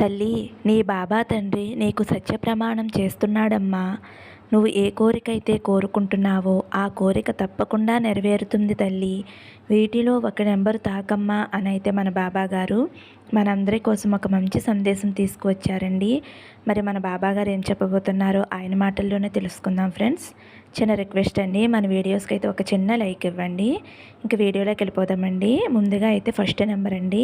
తల్లి నీ బాబా తండ్రి నీకు సత్య ప్రమాణం చేస్తున్నాడమ్మా. నువ్వు ఏ కోరికైతే కోరుకుంటున్నావో ఆ కోరిక తప్పకుండా నెరవేరుతుంది తల్లి. వీటిలో ఒక నెంబర్ తాకమ్మా అని అయితే మన బాబా గారు మనందరి కోసం ఒక మంచి సందేశం తీసుకువచ్చారండి. మరి మన బాబా గారు ఏం చెప్పబోతున్నారో ఆయన మాటల్లోనే తెలుసుకుందాం ఫ్రెండ్స్. చిన్న రిక్వెస్ట్ అండి. మన వీడియోస్కి అయితే ఒక చిన్న లైక్ ఇవ్వండి. ఇంక వీడియోలోకి వెళ్ళిపోదామండి. ముందుగా అయితే ఫస్ట్ నెంబర్ అండి.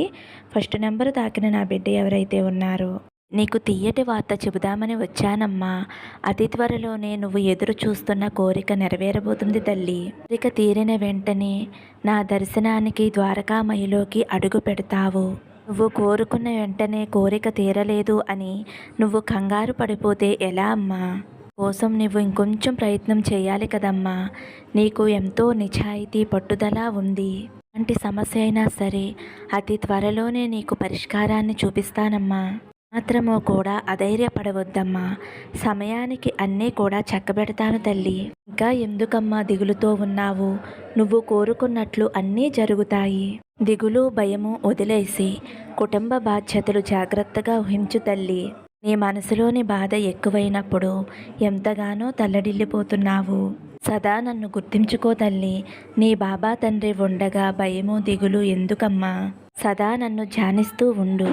ఫస్ట్ నెంబర్ తాకిన నా బిడ్డ ఎవరైతే ఉన్నారో నీకు తీయటి వార్త చెబుదామని వచ్చానమ్మా. అతి త్వరలోనే నువ్వు ఎదురు చూస్తున్న కోరిక నెరవేరబోతుంది తల్లి. కోరిక తీరిన వెంటనే నా దర్శనానికి ద్వారకామయిలోకి అడుగు పెడతావు. నువ్వు కోరుకున్న వెంటనే కోరిక తీరలేదు అని నువ్వు కంగారు పడిపోతే ఎలా అమ్మా? కోసం నువ్వు ఇంకొంచెం ప్రయత్నం చేయాలి కదమ్మా. నీకు ఎంతో నిజాయితీ పట్టుదల ఉంది. ఎలాంటి సమస్య అయినా సరే అతి త్వరలోనే నీకు పరిష్కారాన్ని చూపిస్తానమ్మా. మాత్రమో కూడా అధైర్యపడవద్దమ్మా. సమయానికి అన్నీ కూడా చక్కబెడతాను తల్లి. ఇంకా ఎందుకమ్మా దిగులుతో ఉన్నావు? నువ్వు కోరుకున్నట్లు అన్నీ జరుగుతాయి. దిగులు భయము వదిలేసి కుటుంబ బాధ్యతలు జాగ్రత్తగా ఊహించు తల్లి. నీ మనసులోని బాధ ఎక్కువైనప్పుడు ఎంతగానో తల్లడిల్లిపోతున్నావు. సదా నన్ను గుర్తించుకో తల్లి. నీ బాబా తండ్రి ఉండగా భయము దిగులు ఎందుకమ్మా? సదా నన్ను ధ్యానిస్తూ ఉండు.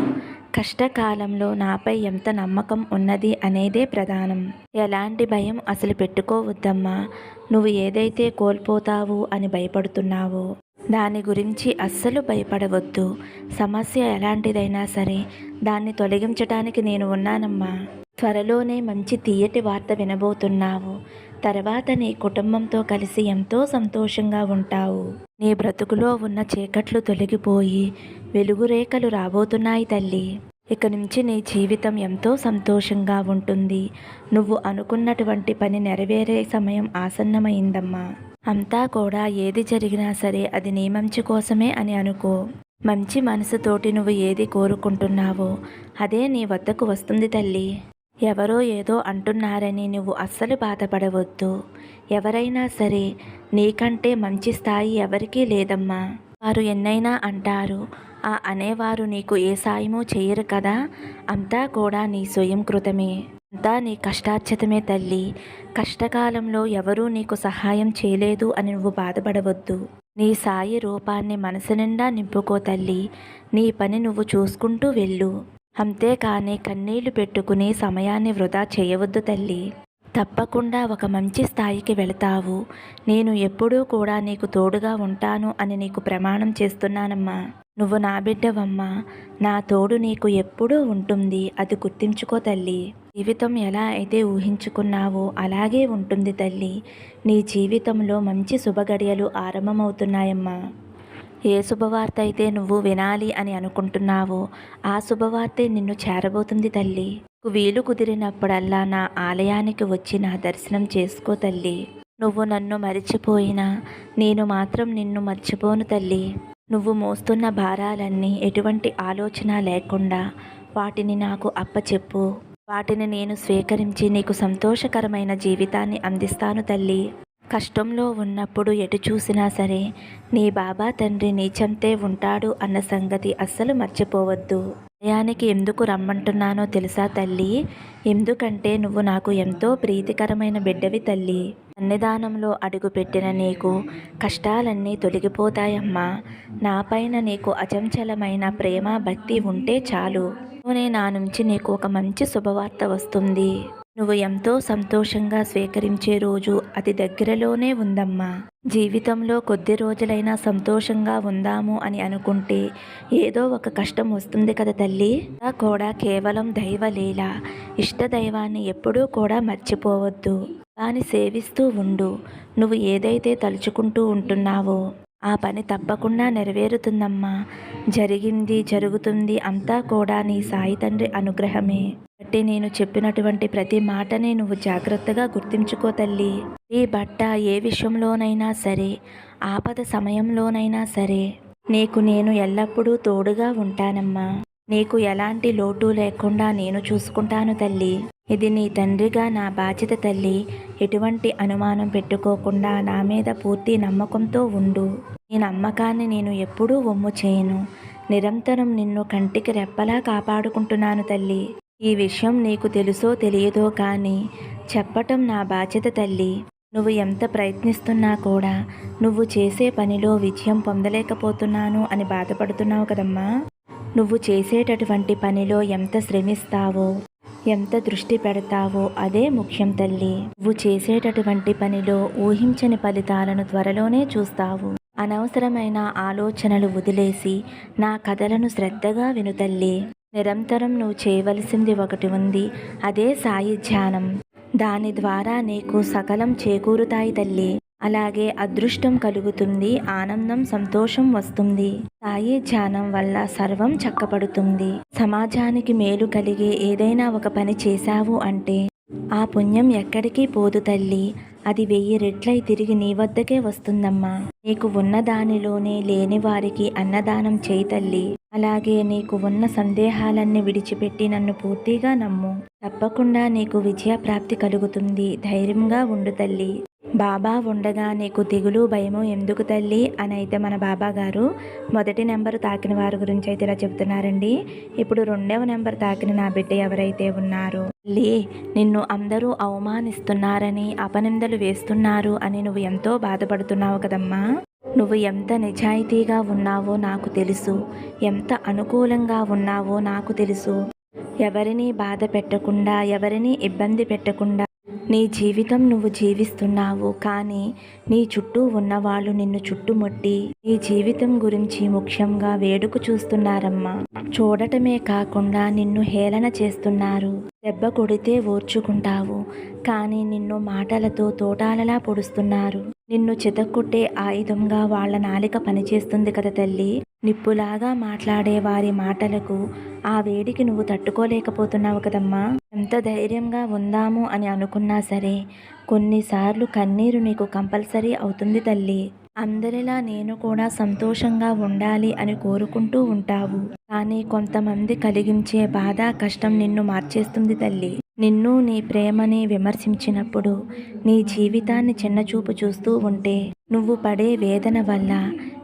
కష్టకాలంలో నాపై ఎంత నమ్మకం ఉన్నది అనేదే ప్రధానం. ఎలాంటి భయం అసలు పెట్టుకోవద్దమ్మా. నువ్వు ఏదైతే కోల్పోతావు అని భయపడుతున్నావో. దాని గురించి అస్సలు భయపడవద్దు. సమస్య ఎలాంటిదైనా సరే దాన్ని తొలగించడానికి నేను ఉన్నానమ్మా. త్వరలోనే మంచి తీయటి వార్త వినబోతున్నావు. తర్వాత నీ కుటుంబంతో కలిసి ఎంతో సంతోషంగా ఉంటావు. నీ బ్రతుకులో ఉన్న చీకట్లు తొలగిపోయి వెలుగురేఖలు రాబోతున్నాయి తల్లి. ఇక నుంచి నీ జీవితం ఎంతో సంతోషంగా ఉంటుంది. నువ్వు అనుకున్నటువంటి పని నెరవేరే సమయం ఆసన్నమైందమ్మా. అంతా కూడా ఏది జరిగినా సరే అది నీ మంచి కోసమే అని అనుకో. మంచి మనసుతోటి నువ్వు ఏది కోరుకుంటున్నావో అదే నీ వద్దకు వస్తుంది తల్లి. ఎవరో ఏదో అంటున్నారని నువ్వు అస్సలు బాధపడవద్దు. ఎవరైనా సరే నీకంటే మంచి స్థాయి ఎవరికీ లేదమ్మా. వారు ఎన్నైనా అంటారు ఆ అనేవారు నీకు ఏ సాయమూ చేయరు కదా? అంతా కూడా నీ స్వయం కృతమే. అంతా నీ కష్టార్జితమే తల్లి. కష్టకాలంలో ఎవరూ నీకు సహాయం చేయలేదు అని నువ్వు బాధపడవద్దు. నీ సాయి రూపాన్ని మనసు నిండా నింపుకో తల్లి. నీ పని నువ్వు చూసుకుంటూ వెళ్ళు. అంతేకాని కన్నీళ్ళు పెట్టుకుని సమయాన్ని వృధా చేయవద్దు తల్లి. తప్పకుండా ఒక మంచి స్థాయికి వెళతావు. నేను ఎప్పుడూ కూడా నీకు తోడుగా ఉంటాను అని నీకు ప్రమాణం చేస్తున్నానమ్మా. నువ్వు నా బిడ్డవమ్మా. నా తోడు నీకు ఎప్పుడూ ఉంటుంది. అది గుర్తించుకో తల్లి. జీవితం ఎలా అయితే ఊహించుకున్నావో అలాగే ఉంటుంది తల్లి. నీ జీవితంలో మంచి శుభగడియలు ఆరంభమవుతున్నాయమ్మా. ఏ శుభవార్త అయితే నువ్వు వినాలి అని అనుకుంటున్నావో ఆ శుభవార్తే నిన్ను చేరబోతుంది తల్లి. వీలు కుదిరినప్పుడల్లా నా ఆలయానికి వచ్చి నా దర్శనం చేసుకో తల్లి. నువ్వు నన్ను మరిచిపోయినా నేను మాత్రం నిన్ను మర్చిపోను తల్లి. నువ్వు మోస్తున్న భారాలన్నీ ఎటువంటి ఆలోచన లేకుండా వాటిని నాకు అప్పచెప్పు. వాటిని నేను స్వీకరించి నీకు సంతోషకరమైన జీవితాన్ని అందిస్తాను తల్లి. కష్టంలో ఉన్నప్పుడు ఎటు చూసినా సరే నీ బాబా తండ్రి నీచంతే ఉంటాడు అన్న సంగతి అస్సలు మర్చిపోవద్దు. ఆలయానికి ఎందుకు రమ్మంటున్నానో తెలుసా తల్లి? ఎందుకంటే నువ్వు నాకు ఎంతో ప్రీతికరమైన బిడ్డవి తల్లి. సన్నిధానంలో అడుగుపెట్టిన నీకు కష్టాలన్నీ తొలగిపోతాయమ్మా. నాపైన నీకు అచంచలమైన ప్రేమ భక్తి ఉంటే చాలు. నా నుంచి నీకు ఒక మంచి శుభవార్త వస్తుంది. నువ్వు ఎంతో సంతోషంగా స్వీకరించే రోజు అతి దగ్గరలోనే ఉందమ్మా. జీవితంలో కొద్ది రోజులైనా సంతోషంగా ఉందాము అని అనుకుంటే ఏదో ఒక కష్టం వస్తుంది కదా తల్లి. కూడా కేవలం దైవలీల ఇష్టదైవాన్ని ఎప్పుడూ కూడా మర్చిపోవద్దు. దాన్ని సేవిస్తూ ఉండు. నువ్వు ఏదైతే తలుచుకుంటూ ఉంటున్నావో ఆ పని తప్పకుండా నెరవేరుతుందమ్మా. జరిగింది జరుగుతుంది అంతా కూడా నీ సాయి తండ్రి అనుగ్రహమే. బట్టి నేను చెప్పినటువంటి ప్రతి మాటని నువ్వు జాగ్రత్తగా గుర్తుంచుకో తల్లి. ఈ బట్ట ఏ విషయంలోనైనా సరే ఆపద సమయంలోనైనా సరే నీకు నేను ఎల్లప్పుడూ తోడుగా ఉంటానమ్మా. నీకు ఎలాంటి లోటు లేకుండా నేను చూసుకుంటాను తల్లి. ఇది నీ తండ్రిగా నా బాధ్యత తల్లి. ఎటువంటి అనుమానం పెట్టుకోకుండా నా మీద పూర్తి నమ్మకంతో ఉండు. ఈ నమ్మకాన్ని నేను ఎప్పుడూ ఒమ్ము చేయను. నిరంతరం నిన్ను కంటికి రెప్పలా కాపాడుకుంటున్నాను తల్లి. ఈ విషయం నీకు తెలుసో తెలియదో కానీ చెప్పటం నా బాధ్యత తల్లి. నువ్వు ఎంత ప్రయత్నిస్తున్నా కూడా నువ్వు చేసే పనిలో విజయం పొందలేకపోతున్నాను అని బాధపడుతున్నావు కదమ్మా. నువ్వు చేసేటటువంటి పనిలో ఎంత శ్రమిస్తావో ఎంత దృష్టి పెడతావో అదే ముఖ్యం తల్లి. నువ్వు చేసేటటువంటి పనిలో ఊహించని ఫలితాలను త్వరలోనే చూస్తావు. అనవసరమైన ఆలోచనలు వదిలేసి నా కథలను శ్రద్ధగా విను తల్లి. నిరంతరం నువ్వు చేయవలసింది ఒకటి ఉంది. అదే సాయి ధ్యానం. దాని ద్వారా నీకు సకలం చేకూరుతాయి తల్లి. అలాగే అదృష్టం కలుగుతుంది ఆనందం సంతోషం వస్తుంది. సాయి ధ్యానం వల్ల సర్వం చక్కబడుతుంది. సమాజానికి మేలు కలిగే ఏదైనా ఒక పని చేశావు అంటే ఆ పుణ్యం ఎక్కడికి పోదు తల్లి. అది వెయ్యి రెట్లై తిరిగి నీ వద్దకే వస్తుందమ్మా. నీకు ఉన్న దానిలోనే లేని వారికి అన్నదానం చేయి తల్లి. అలాగే నీకు ఉన్న సందేహాలన్నీ విడిచిపెట్టి నన్ను పూర్తిగా నమ్ము. తప్పకుండా నీకు విజయ ప్రాప్తి కలుగుతుంది. ధైర్యంగా ఉండు తల్లి. బాబా ఉండగా నీకు దిగులు భయము ఎందుకు తల్లి? అని అయితే మన బాబా గారు మొదటి నెంబర్ తాకిన వారి గురించి అయితే ఇలా చెప్తున్నారండి ఇప్పుడు రెండవ నెంబర్ తాకిన నా బిడ్డ ఎవరైతే ఉన్నారో తల్లి నిన్ను అందరూ అవమానిస్తున్నారని అపనిందలు వేస్తున్నారు అని నువ్వు ఎంతో బాధపడుతున్నావు కదమ్మా. నువ్వు ఎంత నిజాయితీగా ఉన్నావో నాకు తెలుసు. ఎంత అనుకూలంగా ఉన్నావో నాకు తెలుసు. ఎవరిని బాధ పెట్టకుండా ఎవరిని ఇబ్బంది పెట్టకుండా నీ జీవితం నువ్వు జీవిస్తున్నావు కానీ నీ చుట్టూ ఉన్నవాళ్ళు నిన్ను చుట్టుముట్టి నీ జీవితం గురించి ముఖ్యంగా వేడుక చూస్తున్నారమ్మా. చూడటమే కాకుండా నిన్ను హేళన చేస్తున్నారు. దెబ్బ కొడితే ఓర్చుకుంటావు. కానీ నిన్ను మాటలతో తోటాలలా పొడుస్తున్నారు. నిన్ను చితక్కొట్టే ఆయుధంగా వాళ్ళ నాలిక పనిచేస్తుంది కదా తల్లి. నిప్పులాగా మాట్లాడే వారి మాటలకు ఆ వేడికి నువ్వు తట్టుకోలేకపోతున్నావు కదమ్మా. ఎంత ధైర్యంగా ఉందాము అని అనుకున్నా సరే కొన్నిసార్లు కన్నీరు నీకు కంపల్సరీ అవుతుంది తల్లి. అందరిలా నేను కూడా సంతోషంగా ఉండాలి అని కోరుకుంటూ ఉంటావు. కానీ కొంతమంది కలిగించే బాధ కష్టం నిన్ను మార్చేస్తుంది తల్లి. నిన్ను నీ ప్రేమని విమర్శించినప్పుడు నీ జీవితాన్ని చిన్నచూపు చూస్తూ ఉంటే నువ్వు పడే వేదన వల్ల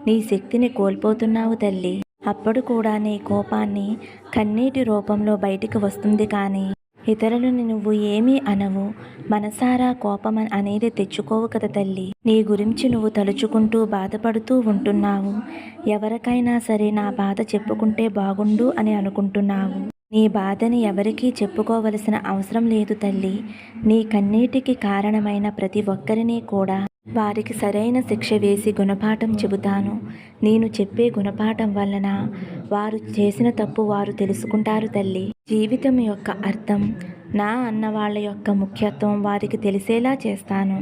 నీ శక్తిని కోల్పోతున్నావు తల్లి. అప్పుడు కూడా నీ కోపాన్ని కన్నీటి రూపంలో బయటికి వస్తుంది కానీ ఇతరులను నువ్వు ఏమీ అనవు. మనసారా కోపం అనేది తెచ్చుకోవు కదా తల్లి. నీ గురించి నువ్వు తలుచుకుంటూ బాధపడుతూ ఉంటున్నావు. ఎవరికైనా సరే నా బాధ చెప్పుకుంటే బాగుండు అని అనుకుంటున్నావు. నీ బాధని ఎవరికీ చెప్పుకోవలసిన అవసరం లేదు తల్లి. నీ కన్నీటికి కారణమైన ప్రతి ఒక్కరిని కూడా వారికి సరైన శిక్ష వేసి గుణపాఠం చెబుతాను. నేను చెప్పే గుణపాఠం వలన వారు చేసిన తప్పు వారు తెలుసుకుంటారు తల్లి. జీవితం యొక్క అర్థం నా అన్న వాళ్ళ యొక్క ముఖ్యత్వం వారికి తెలిసేలా చేస్తాను.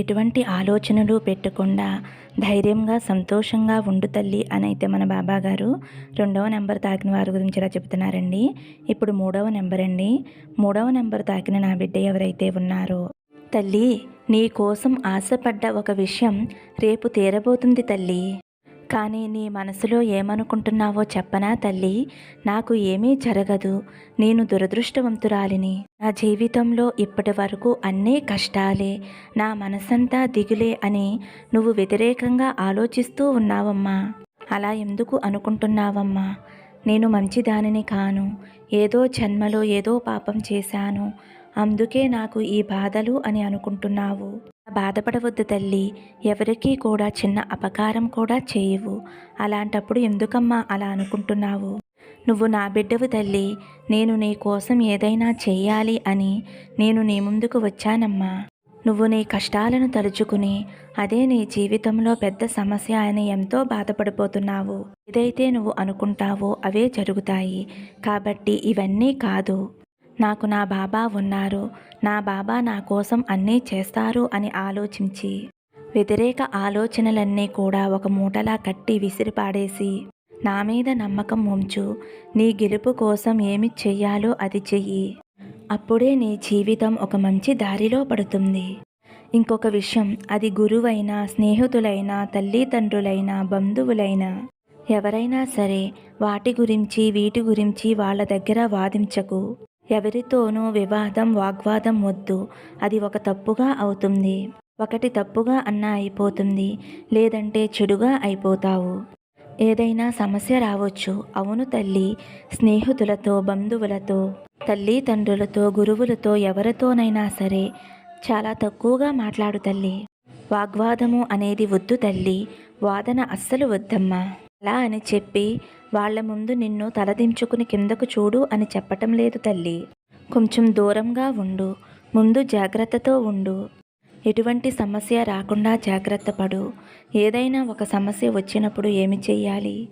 ఎటువంటి ఆలోచనలు పెట్టకుండా ధైర్యంగా సంతోషంగా ఉండు తల్లి అని అయితే మన బాబా గారు రెండవ నెంబర్ తాకిన వారి గురించి ఇలా చెబుతున్నారండి. ఇప్పుడు మూడవ నెంబర్ అండి. మూడవ నెంబర్ తాకిన నా బిడ్డ ఎవరైతే ఉన్నారో తల్లి నీ కోసం ఆశపడ్డ ఒక విషయం రేపు తీరబోతుంది తల్లి. కానీ నీ మనసులో ఏమనుకుంటున్నావో చెప్పనా తల్లి? నాకు ఏమీ జరగదు. నేను దురదృష్టవంతురాలిని. నా జీవితంలో ఇప్పటి వరకు అన్నీ కష్టాలే. నా మనసంతా దిగులే అని నువ్వు వ్యతిరేకంగా ఆలోచిస్తూ ఉన్నావమ్మా. అలా ఎందుకు అనుకుంటున్నావమ్మా? నేను మంచిదానిని కాను. ఏదో జన్మలో ఏదో పాపం చేశాను. అందుకే నాకు ఈ బాధలు అని అనుకుంటున్నావు. బాధపడవద్దు తల్లి. ఎవరికీ కూడా చిన్న అపకారం కూడా చేయవు. అలాంటప్పుడు ఎందుకమ్మా అలా అనుకుంటున్నావు? నువ్వు నా బిడ్డవు తల్లి. నేను నీ కోసం ఏదైనా చేయాలి అని నేను నీ ముందుకు వచ్చానమ్మా. నువ్వు నీ కష్టాలను తలుచుకుని అదే నీ జీవితంలో పెద్ద సమస్య అని ఎంతో బాధపడిపోతున్నావు. ఏదైతే నువ్వు అనుకుంటావో అవే జరుగుతాయి. కాబట్టి ఇవన్నీ కాదు. నాకు నా బాబా ఉన్నారు. నా బాబా నా కోసం అన్నీ చేస్తారు అని ఆలోచించి వ్యతిరేక ఆలోచనలన్నీ కూడా ఒక మూటలా కట్టి విసిరిపాడేసి నా మీద నమ్మకం ఉంచు. నీ గెలుపు కోసం ఏమి చెయ్యాలో అది చెయ్యి. అప్పుడే నీ జీవితం ఒక మంచి దారిలో పడుతుంది. ఇంకొక విషయం అది గురువైనా స్నేహితులైనా తల్లిదండ్రులైనా బంధువులైనా ఎవరైనా సరే వాటి గురించి వీటి గురించి వాళ్ళ దగ్గర వాదించకు. ఎవరితోనూ వివాదం వాగ్వాదం వద్దు. అది ఒక తప్పుగా అవుతుంది. ఒకటి తప్పుగా అన్నా అయిపోతుంది. లేదంటే చెడుగా అయిపోతావు. ఏదైనా సమస్య రావచ్చు. అవును తల్లి. స్నేహితులతో బంధువులతో తల్లి తండ్రులతో గురువులతో ఎవరితోనైనా సరే చాలా తక్కువగా మాట్లాడు తల్లి. వాగ్వాదము అనేది వద్దు తల్లి. వాదన అస్సలు వద్దమ్మా. అలా అని చెప్పి వాళ్ళ ముందు నిన్ను తలదించుకుని కిందకు చూడు అని చెప్పటం లేదు తల్లి. కొంచెం దూరంగా ఉండు. ముందు జాగ్రత్తతో ఉండు. ఎటువంటి సమస్య రాకుండా జాగ్రత్త పడు. ఏదైనా ఒక సమస్య వచ్చినప్పుడు ఏమి చెయ్యాలి?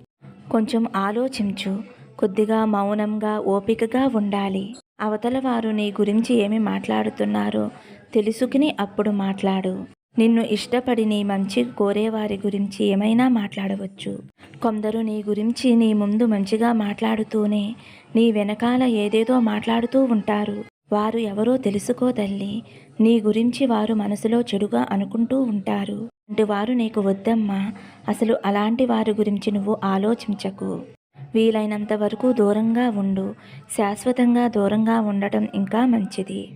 కొంచెం ఆలోచించు. కొద్దిగా మౌనంగా ఓపికగా ఉండాలి. అవతల వారు నీ గురించి ఏమి మాట్లాడుతున్నారో తెలుసుకుని అప్పుడు మాట్లాడు. నిన్ను ఇష్టపడి నీ మంచి కోరేవారి గురించి ఏమైనా మాట్లాడవచ్చు. కొందరు నీ గురించి నీ ముందు మంచిగా మాట్లాడుతూనే నీ వెనకాల ఏదేదో మాట్లాడుతూ ఉంటారు. వారు ఎవరో తెలుసుకో తల్లి నీ గురించి వారు మనసులో చెడుగా అనుకుంటూ ఉంటారు. అంటే వారు నీకు వద్దమ్మా అసలు అలాంటి వారి గురించి నువ్వు ఆలోచించకు. వీలైనంత వరకు దూరంగా ఉండు శాశ్వతంగా దూరంగా ఉండటం ఇంకా మంచిది.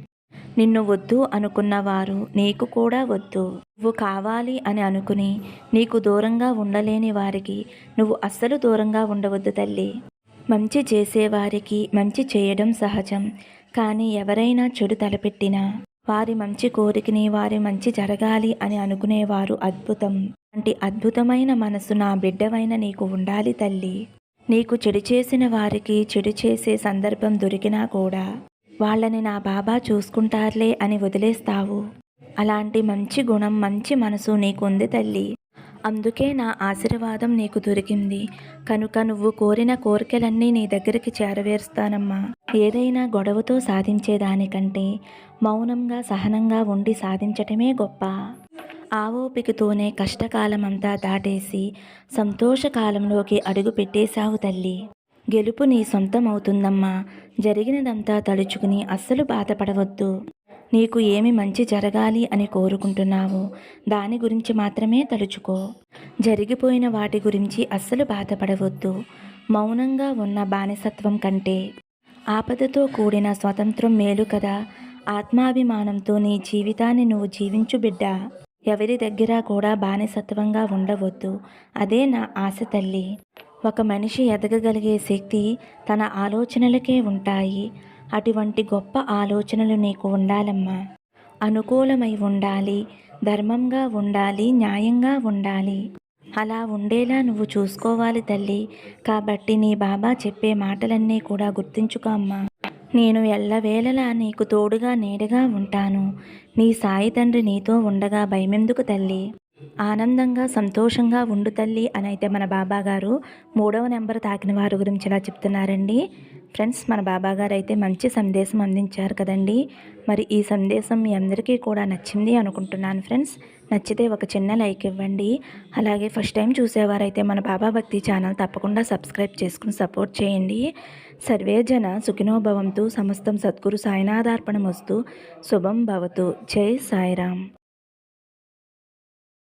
నిన్ను వద్దు అనుకున్నవారు నీకు కూడా వద్దు. నువ్వు కావాలి అని అనుకుని నీకు దూరంగా ఉండలేని వారికి నువ్వు అస్సలు దూరంగా ఉండవద్దు తల్లి. మంచి చేసేవారికి మంచి చేయడం సహజం. కానీ ఎవరైనా చెడు తలపెట్టినా వారి మంచి కోరికని వారి మంచి జరగాలి అని అనుకునేవారు అద్భుతం. అంటే అద్భుతమైన మనసు నా బిడ్డవైన నీకు ఉండాలి తల్లి. నీకు చెడు చేసిన వారికి చెడు చేసే సందర్భం దొరికినా కూడా వాళ్ళని నా బాబా చూసుకుంటారులే అని వదిలేస్తావు. అలాంటి మంచి గుణం మంచి మనసు నీకుంది తల్లి. అందుకే నా ఆశీర్వాదం నీకు దొరికింది. కనుక నువ్వు కోరిన కోరికలన్నీ నీ దగ్గరికి చేరవేరుస్తానమ్మా. ఏదైనా గొడవతో సాధించేదానికంటే మౌనంగా సహనంగా ఉండి సాధించటమే గొప్ప. ఆ ఓపికతోనే కష్టకాలమంతా దాటేసి సంతోషకాలంలోకి అడుగు పెట్టేశావు తల్లి. గెలుపు నీ సొంతం అవుతుందమ్మా జరిగినదంతా తలుచుకుని అస్సలు బాధపడవద్దు. నీకు ఏమి మంచి జరగాలి అని కోరుకుంటున్నావో. దాని గురించి మాత్రమే తలుచుకో. జరిగిపోయిన వాటి గురించి అస్సలు బాధపడవద్దు. మౌనంగా ఉన్న బానిసత్వం కంటే ఆపదతో కూడిన స్వతంత్రం మేలు కదా. ఆత్మాభిమానంతో నీ జీవితాన్ని నువ్వు జీవించు బిడ్డా. ఎవరి దగ్గర కూడా బానిసత్వంగా ఉండవద్దు. అదే నా ఆశ తల్లి. ఒక మనిషి ఎదగగలిగే శక్తి తన ఆలోచనలకే ఉంటాయి. అటువంటి గొప్ప ఆలోచనలు నీకు ఉండాలమ్మా. అనుకూలమై ఉండాలి. ధర్మంగా ఉండాలి. న్యాయంగా ఉండాలి. అలా ఉండేలా నువ్వు చూసుకోవాలి తల్లి. కాబట్టి నీ బాబా చెప్పే మాటలన్నీ కూడా గుర్తుంచుకో అమ్మా. నేను ఎల్లవేళలా నీకు తోడుగా నీడగా ఉంటాను. నీ సాయి తండ్రి నీతో ఉండగా భయమెందుకు తల్లి? ఆనందంగా సంతోషంగా ఉండు తల్లి అని అయితే మన బాబా గారు మూడవ నెంబర్ తాకిన వారి గురించి ఇలా చెప్తున్నారండి. ఫ్రెండ్స్ మన బాబా గారు అయితే మంచి సందేశం అందించారు కదండి. మరి ఈ సందేశం మీ అందరికీ కూడా నచ్చింది అనుకుంటున్నాను ఫ్రెండ్స్. నచ్చితే ఒక చిన్న లైక్ ఇవ్వండి. అలాగే ఫస్ట్ టైం చూసేవారైతే మన బాబా భక్తి ఛానల్ తప్పకుండా సబ్స్క్రైబ్ చేసుకుని సపోర్ట్ చేయండి. సర్వే జన సుఖినోభవంతు సమస్తం సద్గురు సాయినాథార్పణమస్తు శుభం భవతు. జై సాయిరామ్.